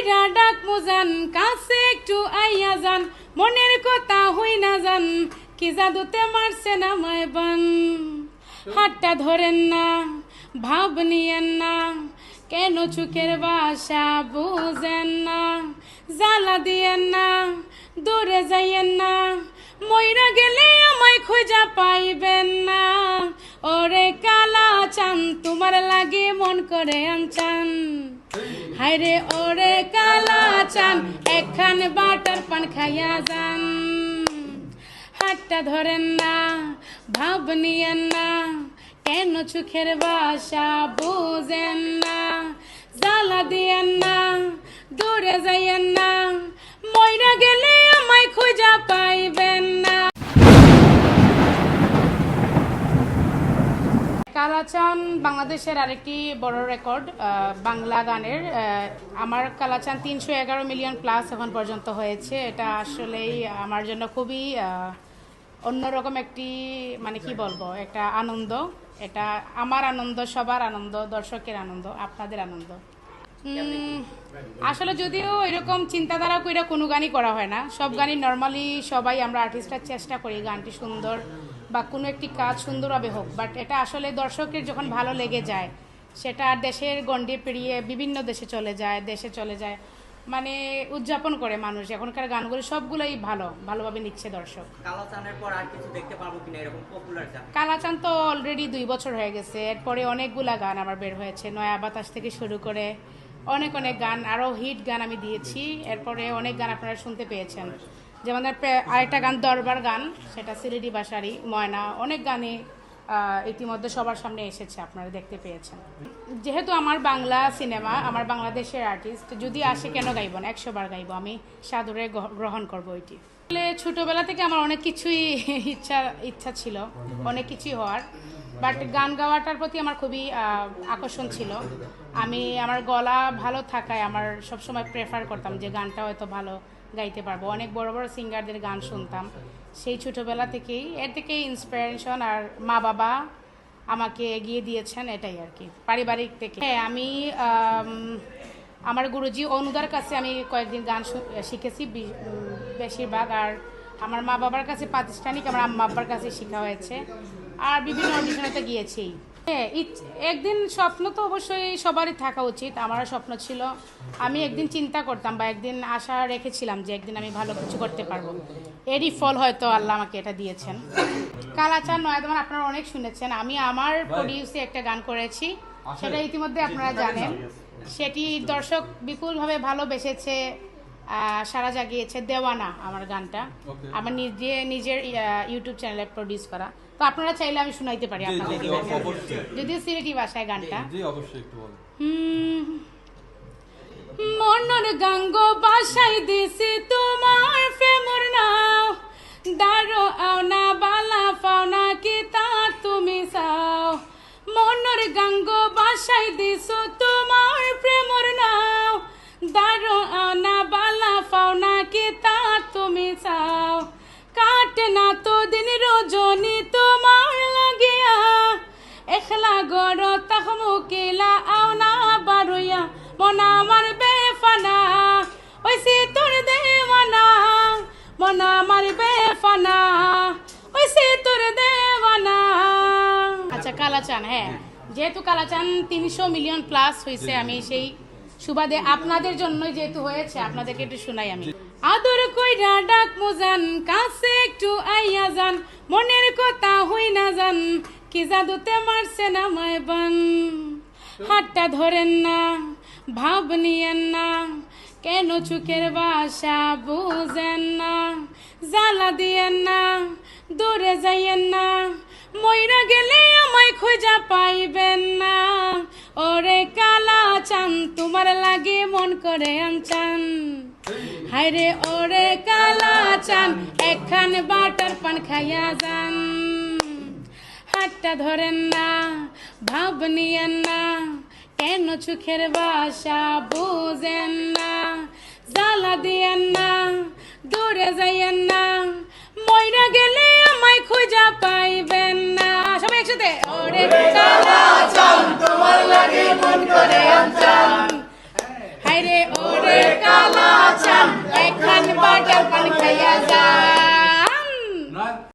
কইরা ডাক মোজান, কাছে একটু আইয়া যান। মনের কথা হই না যান, কি জাদুতে মারছে না মায় বান। হাতটা ধরেন না, ভাব নিয়েন না, কেন চুকের বাসা বুঝেন না? জ্বালা দিয়েন না, দূরে যাইয়েন না ময়রা গেলে আমায় খোঁজা পাইবেন না। ওরে কালা চান, তোমার লাগে মন করে আনচান হায়রে ওরে কালা চান একখান বাটার পান খাইয়া যান। হাতটা ধরেন না, ভাব নিয়েন না, কেন চোখের বাসা বুঝেন না? জ্বালা দিয়েন না, দূরে যাইয়েন না কালাচান বাংলাদেশের আরেকটি বড় রেকর্ড বাংলা গানের। আমার কালাচান তিনশো এগারো মিলিয়ন প্লাস এখন পর্যন্ত হয়েছে। এটা আসলেই আমার জন্য খুবই অন্যরকম একটি মানে কি বলব একটা আনন্দ। এটা আমার আনন্দ সবার আনন্দ দর্শকের আনন্দ আপনাদের আনন্দ। আসলে যদিও এরকম চিন্তাধারা কইরা কোনো গানই করা হয় না। সব গানই নর্মালি সবাই আমরা আর্টিস্টরা চেষ্টা করি গানটি সুন্দর বা কোনো একটি কাজ সুন্দরভাবে হোক বাট এটা আসলে দর্শকের যখন ভালো লেগে যায় সেটা দেশের গণ্ডি পেরিয়ে বিভিন্ন দেশে চলে যায় দেশে চলে যায় মানে উদযাপন করে মানুষ এখনকার গানগুলো সবগুলোই ভালো ভালোভাবে নিচ্ছে দর্শক। কালাচানের পর আর কিছু দেখতে পারব কিনা এরকম পপুলার গান? কালাচান তো অলরেডি দুই বছর হয়ে গেছে এরপরে অনেকগুলা গান আমার বের হয়েছে নয়া বাতাস থেকে শুরু করে অনেক অনেক গান আরও হিট গান আমি দিয়েছি এরপরে অনেক গান আপনারা শুনতে পেয়েছেন। যেমন আরেকটা গান, দরবার গান, সেটা সিলেটি বাসারি ময়না, অনেক গানে ইতিমধ্যে সবার সামনে এসেছে, আপনারা দেখতে পেয়েছেন। যেহেতু আমার বাংলা সিনেমা, আমার বাংলাদেশের আর্টিস্ট যদি আসে কেন গাইব না? একশো বার গাইব, আমি সাদরে গ্রহ- গ্রহণ করব এটি আসলে ছোটবেলা থেকে আমার অনেক কিছুই ইচ্ছা ইচ্ছা ছিল, অনেক কিছুই হওয়ার বাট গান গাওয়াটার প্রতি আমার খুবই আকর্ষণ ছিল। আমি, আমার গলা ভালো থাকায় আমার সবসময় প্রেফার করতাম যে গানটা হয়তো ভালো গাইতে পারব। অনেক বড় বড় সিঙ্গারদের গান শুনতাম। সেই ছোটবেলা থেকেই, এর থেকেই ইন্সপিরেশন আর মা বাবা আমাকে এগিয়ে দিয়েছেন এটাই আর কি, পারিবারিক থেকে। হ্যাঁ আমি আমার গুরুজি অনুদার কাছে আমি কয়েকদিন গান শিখেছি বেশিরভাগ। আর আমার মা বাবার কাছে প্রাতিষ্ঠানিক, আমার আম্মা আব্বার কাছে শেখা হয়েছে। আর বিভিন্ন অডিশনেতে গিয়েছি। হ্যাঁ একদিন স্বপ্ন তো অবশ্যই সবারই থাকা উচিত আমারও স্বপ্ন ছিল। আমি একদিন চিন্তা করতাম বা একদিন আশা রেখেছিলাম যে একদিন আমি ভালো কিছু করতে পারব। এরই ফল হয়তো আল্লাহ আমাকে এটা দিয়েছেন। কালাচার নয়াদমান আপনারা অনেক শুনেছেন আমি আমার প্রডিউসে একটা গান করেছি সেটা ইতিমধ্যে আপনারা জানেন। সেটি দর্শক বিপুলভাবে ভালোবেসেছে সারা জাগিয়েছে দেওয়ানা আমার গানটা। আমার নিজে নিজের ইউটিউব চ্যানেলে প্রডিউস করা। তো আপনারা চাইলে আমি শুনাইতে পারি আপনাদের। যদিও সিলেটি ভাষায় গানটা। জি অবশ্যই একটু বলেন। হুম। মনর গাঙ্গ বাসায় দিছি তোমার প্রেমর নাও। দারো আওনা এখলা গড় তাহ মুকিলা আওনা বারুয়া মনা আমার বেফানা। ওইসি তোর দেওয়ানা মনা আমার বেফানা। ওইসি তোর দেওয়ানা। আচ্ছা কালাচান হ্যাঁ। যেহেতু কালাচান তিনশো মিলিয়ন প্লাস হয়েছে আমি সেই সুবাদে আপনাদের জন্যই যেহেতু হয়েছে আপনাদেরকে একটু শোনাই আমি। আদর কইরা ডাক মোজান কাছে একটু আইয়া যান মনের কথা হই না যান কি জাদুতে মারছে না বান হাতটা ধরেন না, ভাব নিয়েন না, কেন চুকের বাসা বুঝেন না? জ্বালা দিয়েন না, দূরে যাইয়েন না ময়রা গেলে আমায় খোঁজা পাইবেন না। ওরে কালা চান, তোমার লাগে মন করে আনচান হায়রে ওরে কালা চান, একখান বাটার পান খাইয়া যান। হাতটা ধরেন না ভাব নিয়েন না, কেন চোখের বাসা বুঝেন না? জ্বালা দিয়েন না, দূরে যাইয়েন না, ময়রা গেলে আমায় খোঁজা পাইবেন